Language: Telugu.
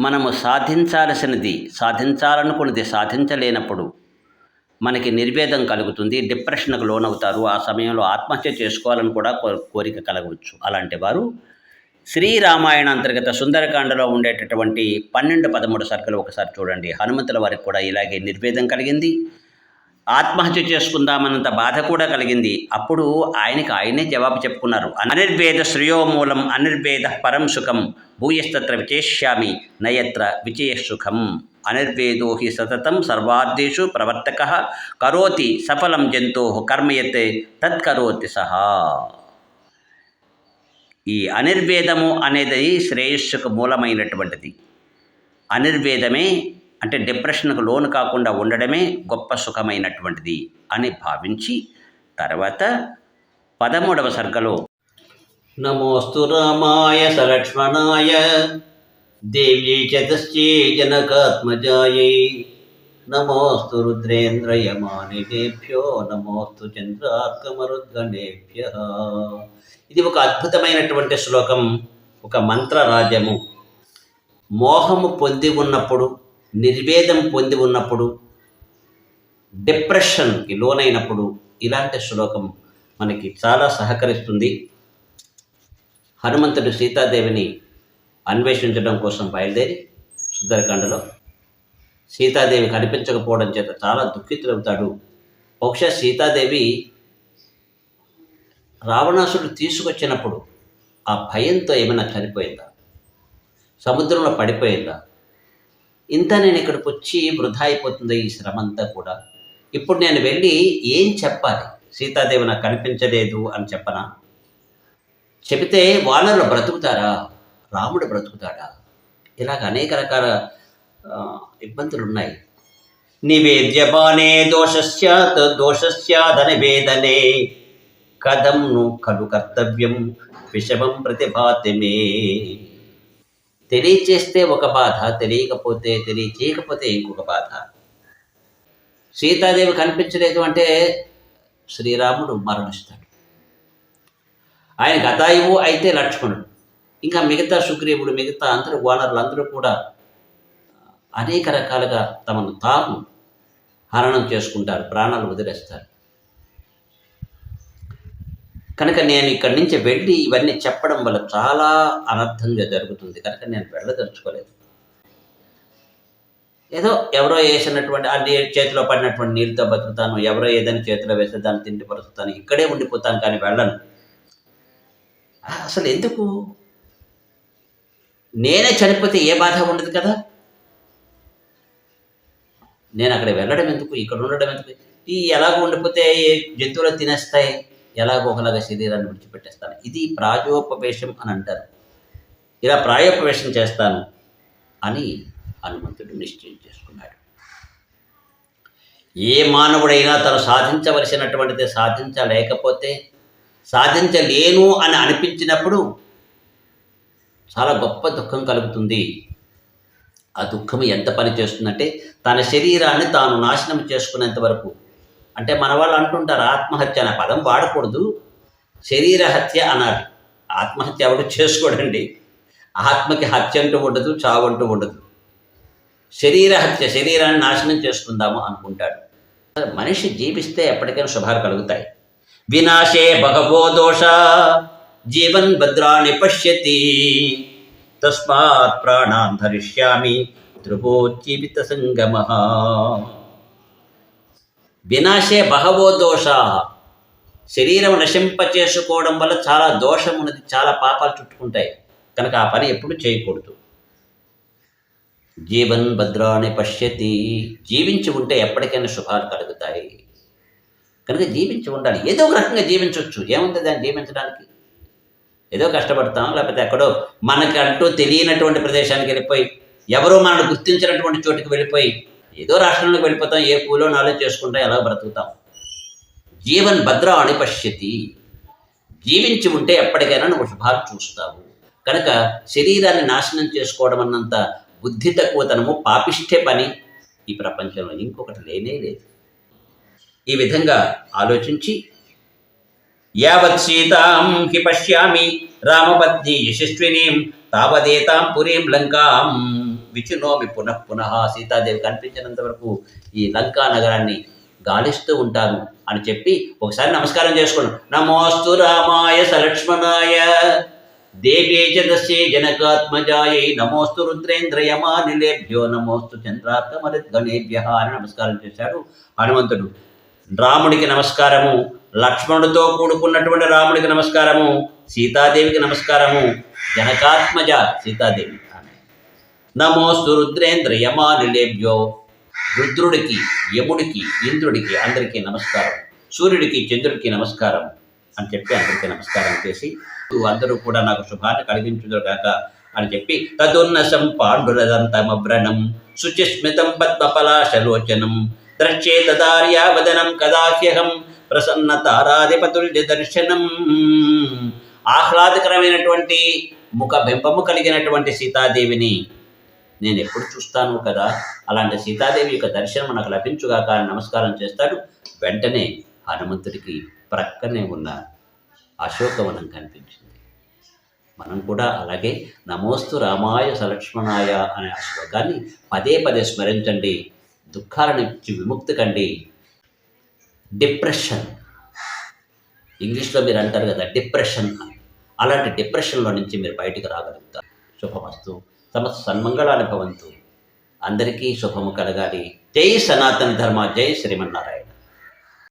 మనము సాధించాల్సినది సాధించాలనుకున్నది సాధించలేనప్పుడు మనకి నిర్వేదం కలుగుతుంది డిప్రెషన్కు లోనవుతారు ఆ సమయంలో ఆత్మహత్య చేసుకోవాలని కూడా కో- కోరిక కలగవచ్చు. అలాంటి వారు శ్రీరామాయణ అంతర్గత సుందరకాండలో ఉండేటటువంటి పన్నెండు పదమూడు సర్కలు ఒకసారి చూడండి. హనుమంతుల వారికి కూడా ఇలాగే నిర్వేదం కలిగింది. ఆత్మహత్య చేసుకుందామన్నంత బాధ కూడా కలిగింది. అప్పుడు ఆయనకి ఆయనే జవాబు చెప్పుకున్నారు. అనిర్వేద శ్రేయోమూలం అనిర్వేద పరం సుఖం భూయస్తత్ర విచేష్యామి నయత్ర విజయ సుఖం. అనిర్వేదో హి సతతం సర్వార్థేషు ప్రవర్తక కరోతి సఫలం జంతో కర్మయత్ తత్కరోతి సహా. ఈ అనిర్వేదము అనేది శ్రేయస్సుకు మూలమైనటువంటిది. అనిర్వేదమే అంటే డిప్రెషన్కు లోను కాకుండా ఉండడమే గొప్ప సుఖమైనటువంటిది అని భావించి తర్వాత పదమూడవ సర్గలో నమోస్తు రామాయ సలక్ష్మణాయ దేవ్యై చతశ్చే జనకాత్మజాయై. నమోస్తు రుద్రేంద్రయమానినేభ్యో నమోస్తు చంద్రార్కమరుద్గణేభ్య. ఇది ఒక అద్భుతమైనటువంటి శ్లోకం ఒక మంత్రరాజ్యము. మోహము పొంది ఉన్నప్పుడు నిర్వేదం పొంది ఉన్నప్పుడు డిప్రెషన్కి లోనైనప్పుడు ఇలాంటి శ్లోకం మనకి చాలా సహకరిస్తుంది. హనుమంతుడు సీతాదేవిని అన్వేషించడం కోసం బయలుదేరి సుందరకాండలో సీతాదేవి కనిపించకపోవడం చేత చాలా దుఃఖితులవుతాడు బహుశా సీతాదేవి రావణాసుడు తీసుకొచ్చినప్పుడు ఆ భయంతో ఏమైనా చనిపోయిందా? సముద్రంలో పడిపోయిందా? ఇంత నేను ఇక్కడికి వచ్చి వృధా అయిపోతుంది ఈ శ్రమ అంతా కూడా. ఇప్పుడు నేను వెళ్ళి ఏం చెప్పాలి? సీతాదేవి నాకు కనిపించలేదు అని చెప్పనా? చెబితే వాళ్ళలో బ్రతుకుతారా? రాముడు బ్రతుకుతాడా? ఇలాగ అనేక రకాల ఇబ్బందులు ఉన్నాయి నివేద్యమానే దోషస్యాత్ దోషస్యాదని వేదనే. కథం ను ఖలు కర్తవ్యం విషమం ప్రతిభాతి మే. తెలియచేస్తే ఒక బాధ తెలియకపోతే తెలియచేయకపోతే ఇంకొక బాధ. సీతాదేవి కనిపించలేదు అంటే శ్రీరాముడు మరణిస్తాడు. ఆయన గతాయువు అయితే లక్ష్మణుడు. ఇంకా మిగతా సుగ్రీవుడు మిగతా అందరూ వానరులు అందరూ కూడా అనేక రకాలుగా తమను తాము హరణం చేసుకుంటారు ప్రాణాలు వదిలేస్తారు. కనుక నేను ఇక్కడి నుంచి వెళ్ళి ఇవన్నీ చెప్పడం వల్ల చాలా అనర్థంగా జరుగుతుంది. కనుక నేను వెళ్ళదలుచుకోలేదు. ఏదో ఎవరో వేసినటువంటి ఆ చేతిలో పడినటువంటి నీళ్ళతో బతుకుతాను ఎవరో ఏదైనా చేతిలో వేస్తే దాన్ని తిండి పరుస్తాను ఇక్కడే ఉండిపోతాను కానీ వెళ్ళను. అసలు ఎందుకు? నేనే చనిపోతే ఏ బాధ ఉండదు కదా? నేను అక్కడ వెళ్ళడం ఎందుకు? ఇక్కడ ఉండడం ఎందుకు? ఈ ఎలాగో ఉండిపోతే ఏ జంతువులు తినేస్తాయి. ఎలాగోకలాగా శరీరాన్ని విడిచిపెట్టేస్తాను. ఇది ప్రాయోపవేశం అని అంటారు. ఇలా ప్రాయోపవేశం చేస్తాను అని హనుమంతుడు నిశ్చయం చేసుకున్నాడు. ఏ మానవుడైనా తను సాధించవలసినటువంటిది సాధించలేకపోతే సాధించలేను అని అనిపించినప్పుడు చాలా గొప్ప దుఃఖం కలుగుతుంది. ఆ దుఃఖం ఎంత పని చేస్తుందంటే తన శరీరాన్ని తాను నాశనం చేసుకునేంత వరకు అంటే మన వాళ్ళు అంటుంటారు ఆత్మహత్య అనే పదం వాడకూడదు. శరీర హత్య అనాలి. ఆత్మహత్య ఎవడు చేసుకోడండి. ఆత్మకి హత్య అంటూ ఉండదు చావు అంటూ ఉండదు. శరీర హత్య శరీరాన్ని నాశనం చేసుకుందాము అనుకుంటాడు. మనిషి జీవిస్తే ఎప్పటికైనా శుభాలు కలుగుతాయి. వినాశే భగవో దోష జీవన్ భద్రాన్ని పశ్యతి. తస్మాత్ ప్రాణాన్ ధరిష్యామి ధ్రువోజ్జీవిత సంగమ. వినాశే బహవో దోష. శరీరం నశింప చేసుకోవడం వల్ల చాలా దోషం ఉన్నది చాలా పాపాలు చుట్టుకుంటాయి. కనుక ఆ పని ఎప్పుడు చేయకూడదు. జీవన్ భద్రాన్ని పశ్యతి. జీవించి ఉంటే ఎప్పటికైనా శుభాలు కలుగుతాయి. కనుక జీవించి ఉండాలి. ఏదో ఒక రకంగా జీవించవచ్చు ఏముంది దాన్ని జీవించడానికి? ఏదో కష్టపడతాం లేకపోతే ఎక్కడో మనకంటూ తెలియనటువంటి ప్రదేశానికి వెళ్ళిపోయి ఎవరో మనల్ని గుర్తించినటువంటి చోటుకి వెళ్ళిపోయి ఏదో రాష్ట్రంలోకి వెళ్ళిపోతాం ఏ పూలో నాలో చేసుకుంటాం ఎలా బ్రతుకుతాం. జీవన్ భద్ర అని పశ్యతి. జీవించి ఉంటే ఎప్పటికైనా నువ్వు శుభాలు చూస్తావు. కనుక శరీరాన్ని నాశనం చేసుకోవడం అన్నంత బుద్ధి తక్కువతనము పాపిష్టే పని. ఈ ప్రపంచంలో ఇంకొకటి లేనే లేదు. ఈ విధంగా ఆలోచించి యావత్ సీతాం హి పశ్యామి రామపత్ని యశస్వినీం తావదేతాం పురీం లంకాం. విచునోమి పునః పునః సీతాదేవి కనిపించినంత వరకు ఈ లంకా నగరాన్ని గాలిస్తూ ఉంటాను అని చెప్పి ఒకసారి నమస్కారం చేసుకోండి. నమోస్తు రామాయ సలక్ష్మణాయ. దేవే జగస్యే జనకాత్మజాయై. నమోస్తు రుద్రేంద్రయమానిలేభ్యో. నమోస్తు చంద్రార్కమరిద్గణేభ్య అని నమస్కారం చేశాడు హనుమంతుడు. రాముడికి నమస్కారము లక్ష్మణుడితో కూడుకున్నటువంటి రాముడికి నమస్కారము సీతాదేవికి నమస్కారము జనకాత్మజ సీతాదేవి. నమోస్తు రుద్రేంద్ర యమానులేభ్యో రుద్రుడికి యముడికి ఇంద్రుడికి అందరికీ నమస్కారం. సూర్యుడికి చంద్రుడికి నమస్కారం అని చెప్పి అందరికీ నమస్కారం చేసి అందరూ కూడా నాకు శుభాన్ని కలిగించుదురుగాక అని చెప్పి తదున్నసం పాండురదంతమవ్రణం శుచిస్మితం పద్మపలాశలోచనం ద్రశ్చేతదార్యావదనం కదాహ్యహం ప్రసన్న తారాధిపతుల్య దర్శనం. ఆహ్లాదకరమైనటువంటి ముఖ బింబము కలిగినటువంటి సీతాదేవిని నేను ఎప్పుడు చూస్తాను కదా? అలాంటి సీతాదేవి యొక్క దర్శనం నాకు లభించుగాక అని నమస్కారం చేస్తాడు. వెంటనే హనుమంతుడికి ప్రక్కనే ఉన్న అశోకవనం కనిపించింది. మనం కూడా అలాగే నమోస్తు రామాయ సలక్ష్మణాయ అనే ఆ శ్లోకాన్ని పదే పదే స్మరించండి. దుఃఖాల నుంచి విముక్తి కండి. డిప్రెషన్. ఇంగ్లీష్లో మీరు అంటారు కదా డిప్రెషన్. అలాంటి డిప్రెషన్లో నుంచి మీరు బయటికి రాగలుగుతారు. శుభమస్తు. సమస్త సన్మంగళాన్ని భవంతు అందరికీ శుభము కలగాలి. జై సనాతన ధర్మ జై శ్రీమన్నారాయణ.